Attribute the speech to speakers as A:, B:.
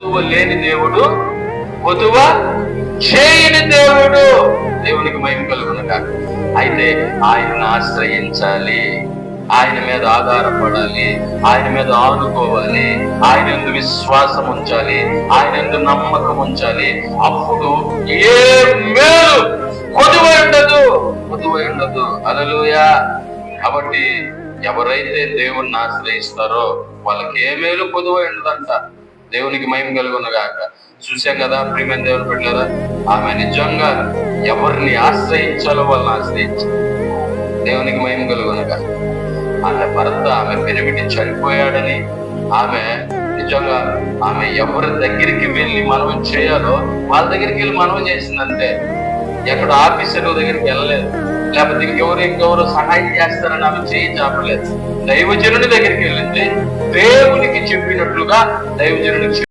A: లేని దేవుడు కొదువ చేయని దేవుడు దేవునికి మహిమ కలుగునగా అయితే ఆయనను ఆశ్రయించాలి ఆయన మీద ఆధారపడాలి ఆయన మీద ఆనుకోవాలి ఆయన ఎందు విశ్వాసం ఉంచాలి ఆయన ఎందు నమ్మకం ఉంచాలి. అప్పుడు ఏ మేలు కొదువ ఉండదు కొదువ ఉండదు. అలలుయా కాబట్టి ఎవరైతే దేవుణ్ణి ఆశ్రయిస్తారో వాళ్ళకి ఏ మేలు కొదువ ఉండదంట. దేవునికి మహిమ కలుగునగాక. చూసాం కదా ప్రియమైన దేవుని పెట్టారా ఆమె నిజంగా ఎవరిని ఆశ్రయించాలో వాళ్ళని ఆశ్రయించాలి దేవునికి మయం కలుగునగా ఆమె భర్త ఆమె పెరిమిటి చనిపోయాడని ఆమె నిజంగా ఆమె ఎవరి దగ్గరికి వెళ్ళి మనం చేయాలో వాళ్ళ దగ్గరికి వెళ్ళి మనం చేసిందంటే ఎక్కడ ఆఫీసర్ దగ్గరికి వెళ్ళలేదు. లేకపోతే ఇంకెవరు ఇంకెవరు సహాయం చేస్తారని ఆమె చేయి చాపలేదు. దైవజనుని దగ్గరికి వెళ్ళింది. 블루가 나의 문제를